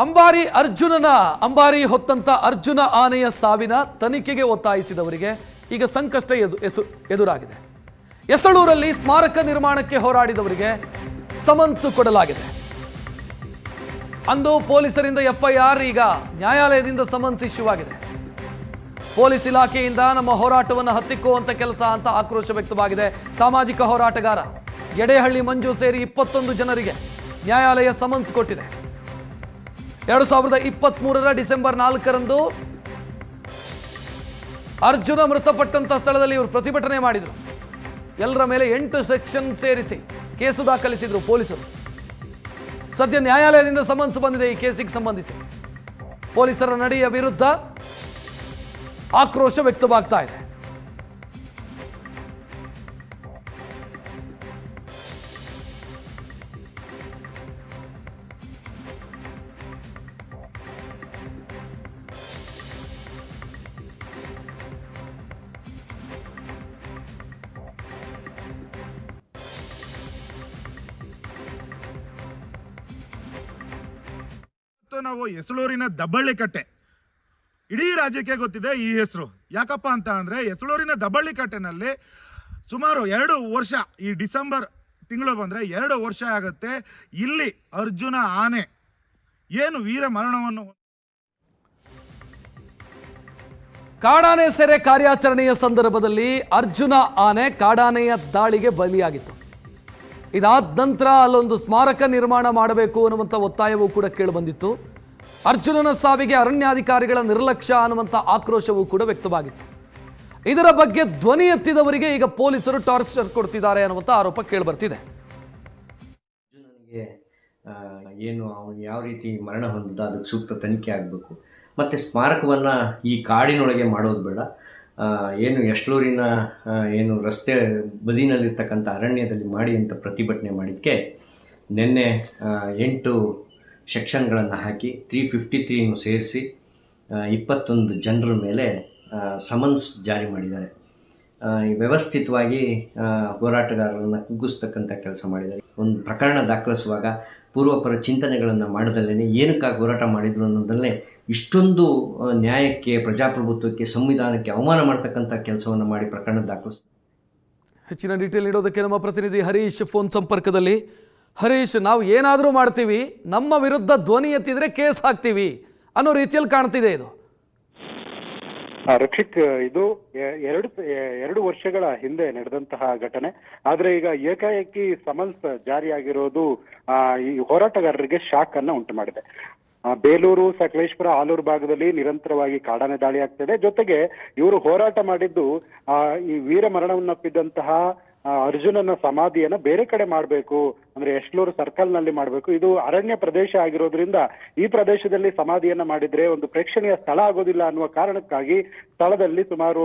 ಅಂಬಾರಿ ಅರ್ಜುನನ, ಅಂಬಾರಿ ಹೊತ್ತಂತ ಅರ್ಜುನ ಆನೆಯ ಸಾವಿನ ತನಿಖೆಗೆ ಒತ್ತಾಯಿಸಿದವರಿಗೆ ಈಗ ಸಂಕಷ್ಟ ಎದುರಾಗಿದೆ. ಎಸಳೂರಲ್ಲಿ ಸ್ಮಾರಕ ನಿರ್ಮಾಣಕ್ಕೆ ಹೋರಾಡಿದವರಿಗೆ ಸಮನ್ಸು ಕೊಡಲಾಗಿದೆ. ಅಂದು ಪೊಲೀಸರಿಂದ ಎಫ್ಐಆರ್ ಈಗ ನ್ಯಾಯಾಲಯದಿಂದ ಸಮನ್ಸ್ ಇಶ್ಯೂ ಆಗಿದೆ. ಪೊಲೀಸ್ ಇಲಾಖೆಯಿಂದ ನಮ್ಮ ಹೋರಾಟವನ್ನು ಹತ್ತಿಕ್ಕುವಂತ ಕೆಲಸ ಅಂತ ಆಕ್ರೋಶ ವ್ಯಕ್ತವಾಗಿದೆ. ಸಾಮಾಜಿಕ ಹೋರಾಟಗಾರ ಎಡೆಹಳ್ಳಿ ಮಂಜು ಸೇರಿ ಇಪ್ಪತ್ತೊಂದು ಜನರಿಗೆ ನ್ಯಾಯಾಲಯ ಸಮನ್ಸ್ ಕೊಟ್ಟಿದೆ. ಎರಡು ಸಾವಿರದ ಇಪ್ಪತ್ತ್ ಮೂರರ ಡಿಸೆಂಬರ್ ನಾಲ್ಕರಂದು ಅರ್ಜುನ ಮೃತಪಟ್ಟಂತ ಸ್ಥಳದಲ್ಲಿ ಇವರು ಪ್ರತಿಭಟನೆ ಮಾಡಿದರು. ಎಲ್ಲರ ಮೇಲೆ ಎಂಟು ಸೆಕ್ಷನ್ ಸೇರಿಸಿ ಕೇಸು ದಾಖಲಿಸಿದ್ರು ಪೊಲೀಸರು. ಸದ್ಯ ನ್ಯಾಯಾಲಯದಿಂದ ಸಮನ್ಸ್ ಬಂದಿದೆ ಈ ಕೇಸಿಗೆ ಸಂಬಂಧಿಸಿ. ಪೊಲೀಸರ ನಡೆಯ ವಿರುದ್ಧ ಆಕ್ರೋಶ ವ್ಯಕ್ತವಾಗ್ತಾ ಇದೆ. ಇವತ್ತು ನಾವು ಎಸಳೂರಿನ ದಬ್ಬಳ್ಳಿ ಕಟ್ಟೆ ಇಡೀ ರಾಜ್ಯಕ್ಕೆ ಗೊತ್ತಿದೆ ಈ ಹೆಸರು. ಯಾಕಪ್ಪ ಅಂತ ಅಂದರೆ ಎಸಳೂರಿನ ದಬ್ಬಳ್ಳಿ ಕಟ್ಟೆನಲ್ಲಿ ಸುಮಾರು ಎರಡು ವರ್ಷ, ಈ ಡಿಸೆಂಬರ್ ತಿಂಗಳು ಬಂದ್ರೆ ಎರಡು ವರ್ಷ ಆಗುತ್ತೆ. ಇಲ್ಲಿ ಅರ್ಜುನ ಆನೆ ಏನು ವೀರ ಮರಣವನ್ನು ಕಾಡಾನೆ ಸೆರೆ ಕಾರ್ಯಾಚರಣೆಯ ಸಂದರ್ಭದಲ್ಲಿ ಅರ್ಜುನ ಆನೆ ಕಾಡಾನೆಯ ದಾಳಿಗೆ ಬಲಿಯಾಗಿತ್ತು. ಇದಾದ ನಂತರ ಅಲ್ಲೊಂದು ಸ್ಮಾರಕ ನಿರ್ಮಾಣ ಮಾಡಬೇಕು ಅನ್ನುವಂಥ ಒತ್ತಾಯವೂ ಕೂಡ ಕೇಳಿಬಂದಿತ್ತು ಅರ್ಜುನನ ಸಾವಿಗೆ ಅರಣ್ಯಾಧಿಕಾರಿಗಳ ನಿರ್ಲಕ್ಷ್ಯ ಅನ್ನುವಂಥ ಆಕ್ರೋಶವೂ ಕೂಡ ವ್ಯಕ್ತವಾಗಿತ್ತು. ಇದರ ಬಗ್ಗೆ ಧ್ವನಿ ಎತ್ತಿದವರಿಗೆ ಈಗ ಪೊಲೀಸರು ಟಾರ್ಚರ್ ಕೊಡ್ತಿದ್ದಾರೆ ಅನ್ನುವಂಥ ಆರೋಪ ಕೇಳಿಬರ್ತಿದೆ ಅರ್ಜುನನಿಗೆ ಏನು ಅವನು ಯಾವ ರೀತಿ ಮರಣ ಹೊಂದಿದ, ಅದಕ್ಕೆ ಸೂಕ್ತ ತನಿಖೆ ಆಗಬೇಕು. ಮತ್ತು ಸ್ಮಾರಕವನ್ನು ಈ ಕಾಡಿನೊಳಗೆ ಮಾಡೋದು ಬೇಡ. ಏನು ಯಶ್ಲೂರಿನ ಏನು ರಸ್ತೆ ಬದಿನಲ್ಲಿರ್ತಕ್ಕಂಥ ಅರಣ್ಯದಲ್ಲಿ ಮಾಡಿ ಅಂತ ಪ್ರತಿಭಟನೆ ಮಾಡಿದ್ದಕ್ಕೆ ನಿನ್ನೆ ಎಂಟು ಸೆಕ್ಷನ್ಗಳನ್ನು ಹಾಕಿ, ತ್ರೀ ಫಿಫ್ಟಿ ತ್ರೀನು ಸೇರಿಸಿ ಇಪ್ಪತ್ತೊಂದು ಜನರ ಮೇಲೆ ಸಮನ್ಸ್ ಜಾರಿ ಮಾಡಿದ್ದಾರೆ. ವ್ಯವಸ್ಥಿತವಾಗಿ ಹೋರಾಟಗಾರರನ್ನು ಕುಗ್ಗಿಸ್ತಕ್ಕಂಥ ಕೆಲಸ ಮಾಡಿದ್ದಾರೆ. ಒಂದು ಪ್ರಕರಣ ದಾಖಲಿಸುವಾಗ ಪೂರ್ವಪರ ಚಿಂತನೆಗಳನ್ನು ಮಾಡದಲ್ಲೇ ಏನಕ್ಕಾಗಿ ಹೋರಾಟ ಮಾಡಿದ್ರು ಅನ್ನೋದಲ್ಲೇ ಇಷ್ಟೊಂದು ನ್ಯಾಯಕ್ಕೆ, ಪ್ರಜಾಪ್ರಭುತ್ವಕ್ಕೆ, ಸಂವಿಧಾನಕ್ಕೆ ಅವಮಾನ ಮಾಡ್ತಕ್ಕಂಥ ಕೆಲಸವನ್ನು ಮಾಡಿ ಪ್ರಕರಣ ದಾಖಲಿಸ್ತಾರೆ. ಹೆಚ್ಚಿನ ಡೀಟೇಲ್ ನೀಡೋದಕ್ಕೆ ನಮ್ಮ ಪ್ರತಿನಿಧಿ ಹರೀಶ್ ಫೋನ್ ಸಂಪರ್ಕದಲ್ಲಿ. ಹರೀಶ್, ನಾವು ಏನಾದರೂ ಮಾಡ್ತೀವಿ, ನಮ್ಮ ವಿರುದ್ಧ ಧ್ವನಿ ಎತ್ತಿದ್ರೆ ಕೇಸ್ ಹಾಕ್ತೀವಿ ಅನ್ನೋ ರೀತಿಯಲ್ಲಿ ಕಾಣ್ತಿದೆ ಇದು. ರಕ್ಷಿತ್ ಇದು ಎರಡು ಎರಡು ವರ್ಷಗಳ ಹಿಂದೆ ನಡೆದಂತಹ ಘಟನೆ. ಆದ್ರೆ ಈಗ ಏಕಾಏಕಿ ಸಮನ್ಸ್ ಜಾರಿಯಾಗಿರೋದು ಈ ಹೋರಾಟಗಾರರಿಗೆ ಶಾಕ್ ಅನ್ನ ಉಂಟು ಮಾಡಿದೆ. ಬೇಲೂರು ಸಕಲೇಶ್ಪುರ ಆಲೂರು ಭಾಗದಲ್ಲಿ ನಿರಂತರವಾಗಿ ಕಾಡಾನೆ ದಾಳಿ ಆಗ್ತಿದೆ. ಜೊತೆಗೆ ಇವರು ಹೋರಾಟ ಮಾಡಿದ್ದು ಆ, ಈ ವೀರ ಮರಣವನ್ನಪ್ಪಿದ್ದಂತಹ ಅರ್ಜುನನ ಸಮಾಧಿಯನ್ನ ಬೇರೆ ಕಡೆ ಮಾಡಬೇಕು, ಅಂದ್ರೆ ಯಶ್ಲೂರು ಸರ್ಕಲ್ನಲ್ಲಿ ಮಾಡಬೇಕು. ಇದು ಅರಣ್ಯ ಪ್ರದೇಶ ಆಗಿರೋದ್ರಿಂದ ಈ ಪ್ರದೇಶದಲ್ಲಿ ಸಮಾಧಿಯನ್ನ ಮಾಡಿದ್ರೆ ಒಂದು ಪ್ರೇಕ್ಷಣೀಯ ಸ್ಥಳ ಆಗೋದಿಲ್ಲ ಅನ್ನುವ ಕಾರಣಕ್ಕಾಗಿ ಸ್ಥಳದಲ್ಲಿ ಸುಮಾರು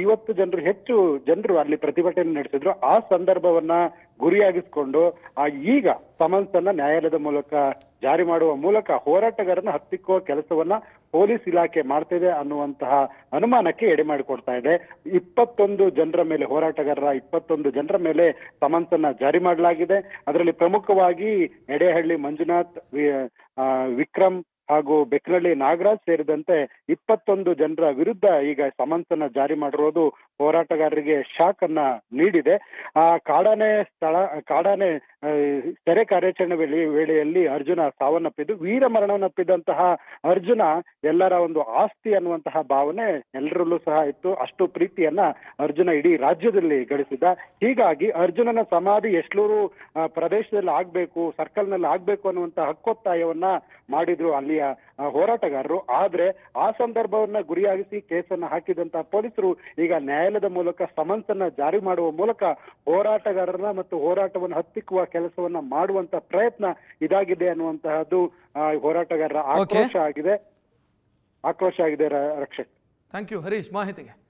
ಐವತ್ತು ಜನರು, ಹೆಚ್ಚು ಜನರು ಅಲ್ಲಿ ಪ್ರತಿಭಟನೆ ನಡೆಸಿದ್ರು. ಆ ಸಂದರ್ಭವನ್ನ ಗುರಿಯಾಗಿಸಿಕೊಂಡು ಈಗ ಸಮನ್ಸ್ ಅನ್ನ ನ್ಯಾಯಾಲಯದ ಮೂಲಕ ಜಾರಿ ಮಾಡುವ ಮೂಲಕ ಹೋರಾಟಗಾರನ ಹತ್ತಿಕ್ಕುವ ಕೆಲಸವನ್ನ ಪೊಲೀಸ್ ಇಲಾಖೆ ಮಾಡ್ತಿದೆ ಅನ್ನುವಂತಹ ಅನುಮಾನಕ್ಕೆ ಎಡೆ ಮಾಡಿಕೊಡ್ತಾ ಇದೆ. ಇಪ್ಪತ್ತೊಂದು ಜನರ ಮೇಲೆ ಹೋರಾಟಗಾರರ ಇಪ್ಪತ್ತೊಂದು ಜನರ ಮೇಲೆ ಸಮನ್ಸ್ ಅನ್ನ ಜಾರಿ ಮಾಡಲಾಗಿದೆ. ಅದರಲ್ಲಿ ಪ್ರಮುಖವಾಗಿ ಎಡೆಹಳ್ಳಿ ಮಂಜುನಾಥ್ ವಿಕ್ರಮ್ ಹಾಗೂ ಬೆಕ್ನಳ್ಳಿ ನಾಗರಾಜ್ ಸೇರಿದಂತೆ ಇಪ್ಪತ್ತೊಂದು ಜನರ ವಿರುದ್ಧ ಈಗ ಸಮನ್ಸ್ ಅನ್ನ ಜಾರಿ ಮಾಡಿರೋದು ಹೋರಾಟಗಾರರಿಗೆ ಶಾಕ್ ಅನ್ನ ನೀಡಿದೆ. ಆ ಕಾಡಾನೆ ಸ್ಥಳ ಕಾಡಾನೆ ಸೆರೆ ಕಾರ್ಯಾಚರಣೆ ವೇಳೆ ವೇಳೆಯಲ್ಲಿ ಅರ್ಜುನ ಸಾವನ್ನಪ್ಪಿದ್ದು ವೀರ ಮರಣವನ್ನಪ್ಪಿದಂತಹ ಅರ್ಜುನ ಎಲ್ಲರ ಒಂದು ಆಸ್ತಿ ಅನ್ನುವಂತಹ ಭಾವನೆ ಎಲ್ಲರಲ್ಲೂ ಸಹ ಇತ್ತು. ಅಷ್ಟು ಪ್ರೀತಿಯನ್ನ ಅರ್ಜುನ ಇಡೀ ರಾಜ್ಯದಲ್ಲಿ ಗಳಿಸಿದ ಹೀಗಾಗಿ ಅರ್ಜುನನ ಸಮಾಧಿ ಎಷ್ಟೂರು ಪ್ರದೇಶದಲ್ಲಿ ಆಗ್ಬೇಕು ಸರ್ಕಲ್ನಲ್ಲಿ ಆಗ್ಬೇಕು ಅನ್ನುವಂತಹ ಹಕ್ಕೊತ್ತಾಯವನ್ನ ಮಾಡಿದ್ರು ಅಲ್ಲಿಯ ಆ, ಹೋರಾಟಗಾರರು ಆದ್ರೆ ಆ ಸಂದರ್ಭವನ್ನ ಗುರಿಯಾಗಿಸಿ ಕೇಸನ್ನ ಹಾಕಿದಂತಹ ಪೊಲೀಸರು ಈಗ ನ್ಯಾಯಾಲಯದ ಮೂಲಕ ಸಮನ್ಸ್ ಅನ್ನ ಜಾರಿ ಮಾಡುವ ಮೂಲಕ ಹೋರಾಟಗಾರರನ್ನ ಮತ್ತು ಹೋರಾಟವನ್ನು ಹತ್ತಿಕ್ಕುವ ಕೆಲಸವನ್ನ ಮಾಡುವಂತ ಪ್ರಯತ್ನ ಇದಾಗಿದೆ ಅನ್ನುವಂತಹದ್ದು ಹೋರಾಟಗಾರರ ಆಕ್ರೋಶ ಆಗಿದೆ. ಆಕ್ರೋಶ ಆಗಿದೆ ರ- ರಕ್ಷಕ್. ಥ್ಯಾಂಕ್ ಯು ಹರೀಶ್ ಮಾಹಿತಿಗೆ.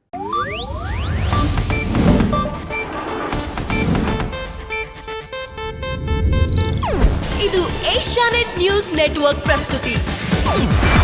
ಇದು ಏಷ್ಯಾನೆಟ್ ನ್ಯೂಸ್ ನೆಟ್ವರ್ಕ್ ಪ್ರಸ್ತುತಿ. Woo!